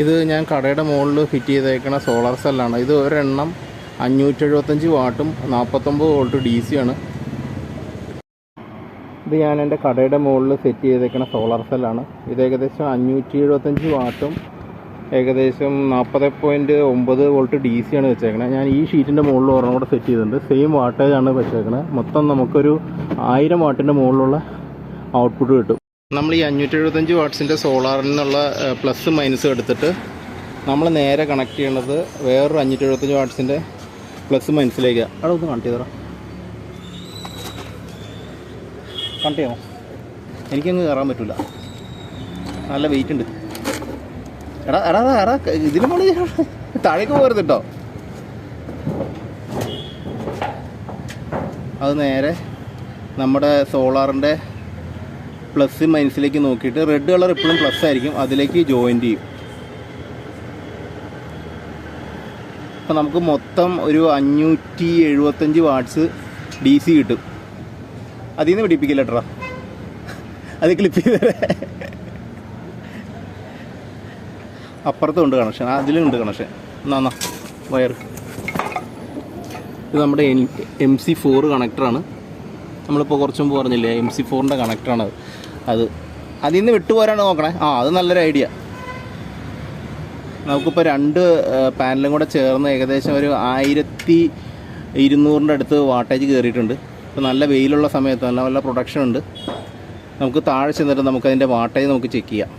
ഇത് ഞാൻ കടയുടെ മുകളിൽ ഫിറ്റ് ചെയ്തേക്കുന്ന സോളാർ സെല്ലാണ്. ഇത് ഒരെണ്ണം അഞ്ഞൂറ്റി എഴുപത്തഞ്ച് വാട്ടും നാൽപ്പത്തൊമ്പത് വോൾട്ട് ഡി ആണ്. ഇത് ഞാൻ എന്റെ കടയുടെ മുകളിൽ സെറ്റ് ചെയ്തേക്കുന്ന സോളാർ സെല്ലാണ്. ഇത് ഏകദേശം അഞ്ഞൂറ്റി എഴുപത്തഞ്ച് വാട്ടും ഏകദേശം നാൽപ്പത് പോയിന്റ് ഒമ്പത് വോൾട്ട് ഡി സി ആണ് വെച്ചേക്കണത് ഞാൻ ഈ ഷീറ്റിന്റെ മുകളിൽ ഒരെണ്ണം കൂടെ സെറ്റ് ചെയ്തിട്ടുണ്ട്. സെയിം വാട്ടേജാണ് ആണ് വെച്ചേക്കണത് മൊത്തം നമുക്കൊരു ആയിരം വാട്ടിന്റെ മുകളിലുള്ള ഔട്ട്പുട്ട് കിട്ടും. നമ്മൾ ഈ അഞ്ഞൂറ്റി എഴുപത്തഞ്ച് വാട്ട്സിന്റെ സോളാറിൽ നിന്നുള്ള പ്ലസ് മൈനസ് എടുത്തിട്ട് നമ്മൾ നേരെ കണക്ട് ചെയ്യേണ്ടത് വേറൊരു അഞ്ഞൂറ്റി എഴുപത്തഞ്ച് വാട്ട്സിന്റെ പ്ലസ് മൈനസിലേക്ക്. അവിടെ ഒന്ന് കണക്ട് ചെയ്തോ കണക്ട് ചെയ്യാമോ? എനിക്കങ്ങ് കയറാൻ പറ്റില്ല നല്ല വെയിറ്റ് ഉണ്ട്. എടാ എടാ എടാ, ഇതിന് മുകളിൽ താഴേക്ക് പോകരുത് കേട്ടോ. അത് നേരെ നമ്മുടെ സോളാറിന്റെ പ്ലസ് മൈനസിലേക്ക് നോക്കിയിട്ട് റെഡ് കളർ എപ്പോഴും പ്ലസ് ആയിരിക്കും. അതിലേക്ക് ജോയിന്റ് ചെയ്യും. അപ്പോൾ നമുക്ക് മൊത്തം ഒരു അഞ്ഞൂറ്റി എഴുപത്തഞ്ച് വാട്ട്സ് ഡി സി കിട്ടും. അതിൽ നിന്ന് പിടിപ്പിക്കില്ല ട്രാ അത് ക്ലിപ്പ് ചെയ്ത് അപ്പുറത്തും ഉണ്ട് കണക്ഷൻ അതിലും ഉണ്ട് കണക്ഷൻ എന്നാ വയർ ഇത് നമ്മുടെ എം സി ഫോർ കണക്ടറാണ് നമ്മളിപ്പോൾ കുറച്ചും പറഞ്ഞില്ലേ എം സി ഫോറിന്റെ കണക്ടറാണ് അത്. അത്. അതിൽ നിന്ന് വിട്ടുപോരാണ് നോക്കണേ. ആ അത് നല്ലൊരു ഐഡിയ. നമുക്കിപ്പോൾ രണ്ട് പാനലും കൂടെ ചേർന്ന് ഏകദേശം ഒരു ആയിരത്തി ഇരുന്നൂറിന്റെ അടുത്ത് വാട്ടേജ് കയറിയിട്ടുണ്ട് ഇപ്പോൾ നല്ല വെയിലുള്ള സമയത്ത് നല്ല നല്ല പ്രൊഡക്ഷൻ ഉണ്ട്. നമുക്ക് താഴെ ചെന്നിട്ട് നമുക്കതിന്റെ വാട്ടേജ് നമുക്ക് ചെക്ക് ചെയ്യാം.